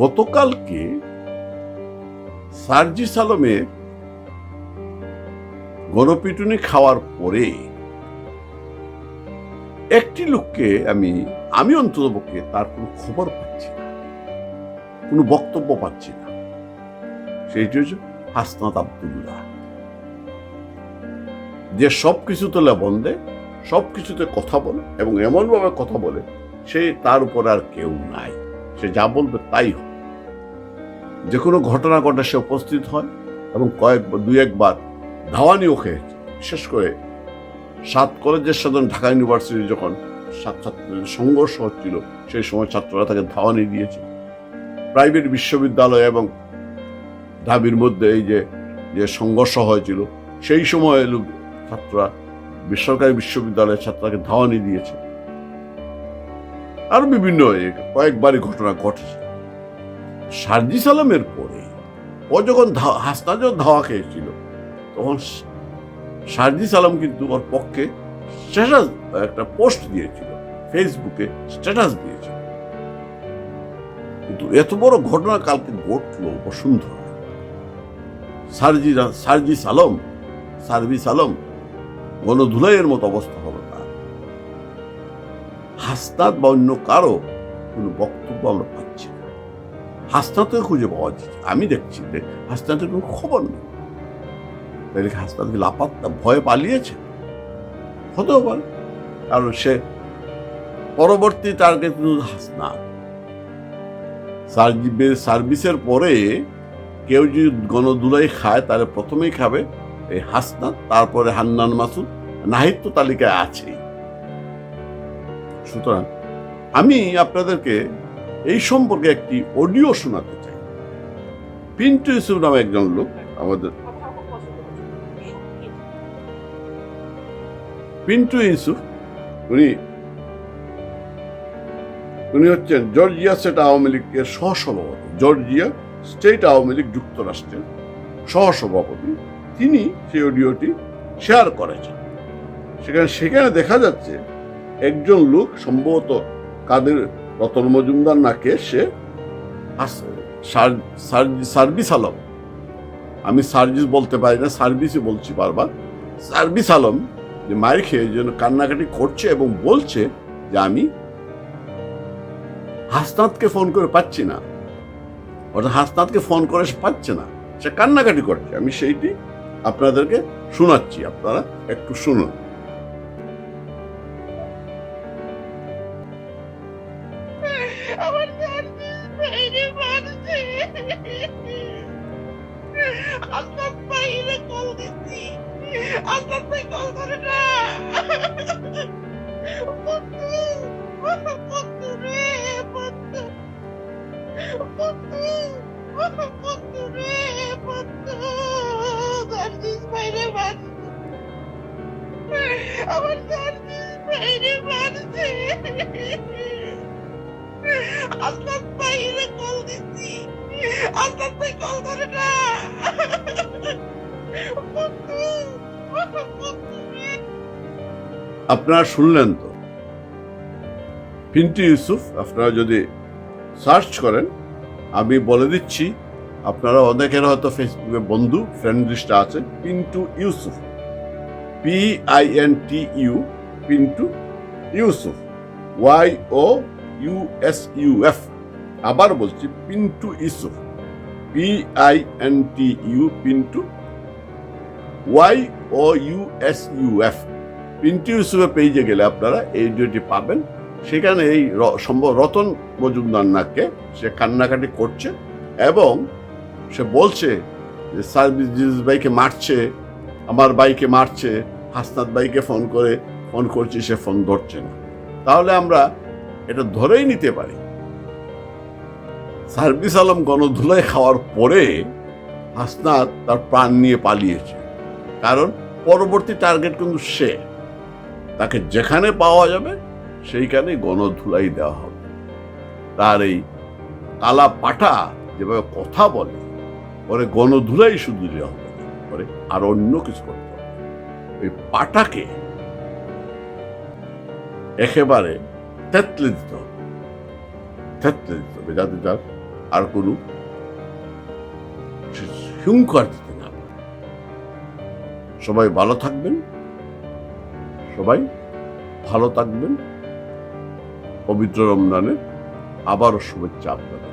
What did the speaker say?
গতকালকে সার্জিস আলমের গণপিটুনি খাওয়ার পরে একটি লোককে আমি আমি অন্ততপক্ষে তার কোনো খবর পাচ্ছি না, কোনো বক্তব্য পাচ্ছি না। সেইটি হচ্ছে হাসনাত আবদুল্লাহ। যে সব কিছু তোলা বন্ধে সব কিছুতে কথা বলে এবং এমনভাবে কথা বলে, সে তার উপর আর কেউ নাই। সে যা বলবে তাই হবে। যে কোনো ঘটনা ঘটে সে উপস্থিত হয় এবং কয়েক দুই একবার ধাওয়ানিও খেয়েছে বিশেষ করে সাত কলেজের সাথে ঢাকা ইউনিভার্সিটি যখন ছাত্র ছাত্রীদের সংঘর্ষ হচ্ছিল, সেই সময় ছাত্ররা তাকে ধাওয়ানি দিয়েছে। প্রাইভেট বিশ্ববিদ্যালয় এবং ঢাবির মধ্যে এই যে যে সংঘর্ষ হয়েছিল, সেই সময় লোক, ছাত্ররা, বেসরকারি বিশ্ববিদ্যালয়ের ছাত্রকে ধাওয়ানি দিয়েছে। আরও বিভিন্ন কয়েকবারই ঘটনা ঘটেছে। সার্জিস আলমের পরে ও যখন যখন ধাওয়া খেয়েছিল, তখন স- সার্জিস আলম কিন্তু ওর পক্ষে স্ট্যাটাস, একটা পোস্ট দিয়েছিল, ফেসবুকে স্ট্যাটাস দিয়েছিল। কিন্তু এত বড় ঘটনা কালকে ঘটলো বসুন্ধরা সার্জি সার্জিস আলম সার্ভিস আলম গণধুলাইয়ের মতো অবস্থা হলো তার হাসনাত বা অন্য কারও কোনো বক্তব্য আমরা পাচ্ছি না। হাসনাতেও খুঁজে পাওয়া যাচ্ছে আমি দেখছি যে হাসনাতের কোনো খবর নেই। তাহলে কি হাসনাত কি লাপাত্তা ভয়ে পালিয়েছে? হতেও পারে। কারণ সে পরবর্তী টার্গেট কিন্তু হাসনাত। সার্ভিসের পরে কেউ যদি গণদুলাই খায়, তাহলে প্রথমেই খাবে এই হাসনাত, তারপরে হান্নান মাসুদ, নাহিদ তো তালিকায় আছেই। সুতরাং আমি আপনাদেরকে এই সম্পর্কে একটি অডিও শোনাতে চাই। পিন্টু ইউসুফ নামে একজন লোক আমাদের পিন্টু ইউসুফ উনি উনি হচ্ছেন জর্জিয়া স্টেট আওয়ামী লীগের সহসভাপতি। জর্জিয়া স্টেট আওয়ামী লীগ যুক্তরাষ্ট্রের সহসভাপতি। তিনি সেই অডিওটি শেয়ার করেছেন। সেখানে সেখানে দেখা যাচ্ছে একজন লোক সম্ভবত কাদের রতন মজুমদার নাকে সে? সার্ভিস আলম। আমি সার্ভিস বলতে পারি না সার্ভিসই বলছি বারবার। সার্ভিস আলম যে মায়ের খেয়ে যেন কান্নাকাটি করছে এবং বলছে যে আমি হাসনাতকে ফোন করে পাচ্ছি না। অর্থাৎ হাসনাতকে ফোন করে পাচ্ছে না। সে কান্নাকাটি করছে। আমি সেইটি আপনাদেরকে শোনাচ্ছি, আপনারা একটু শুনুন। আমার সার্ভিস বাইরে মারছে। আসাদ বাইরে কল দিচ্ছি। আসাদ ভাই কল করে না। বন্ধু বন্ধু রে, বন্ধু। বন্ধু বন্ধু রে, বন্ধু। সার্ভিস বাইরে মারছে আমার সার্ভিস বাইরে মারছে। আল্লাহ বাইরে কল দিচ্ছি আল্লাহ ভাই কল করে না। আপনারা শুনলেন তো? পিন্টু ইউসুফ, আপনারা যদি সার্চ করেন, আমি বলে দিচ্ছি, আপনারা অনেকের হয়তো ফেসবুকে বন্ধু, ফ্রেন্ড লিস্টে আছে, Pintu Yusuf. P I N T U, Pintu Yusuf. Y O U S U F আবার বলছি Pintu Yusuf P I N T U Pintu Y O U S U F Pintu ইউসুফের পেজে গেলে আপনারা এই ভিডিওটি পাবেন। সেখানে এই সম্ভব রতন মজুমদার নাককে সে কান্নাকাটি করছে এবং সে বলছে যে সার্ভিস ভাইকে মারছে, আমার বাইকে মারছে, হাসনাত বাইকে ফোন করে, ফোন করছি, সে ফোন ধরছে না। তাহলে আমরা এটা ধরেই নিতে পারি। সার্ভিস আলম গণধুলাই খাওয়ার পরে হাসনাত তার প্রাণ নিয়ে পালিয়েছে। কারণ পরবর্তী টার্গেট কিন্তু সে। তাকে যেখানে পাওয়া যাবে, সেইখানেই গণধুলাই দেওয়া হবে। তার এই কালা পাঠা যেভাবে কথা বলে, পরে গণধুলাই শুধু দেওয়া হবে পরে আর অন্য কিছু করতে হবে। ওই পাটাকে একেবারে থেতলে দিতে হবে থেতলে দিতে হবে যাতে তার আর কোনো হুঙ্কার দিতে না সবাই ভালো থাকবেন সবাই ভালো থাকবেন পবিত্র রমজানের আবারও শুভেচ্ছা আপনাদের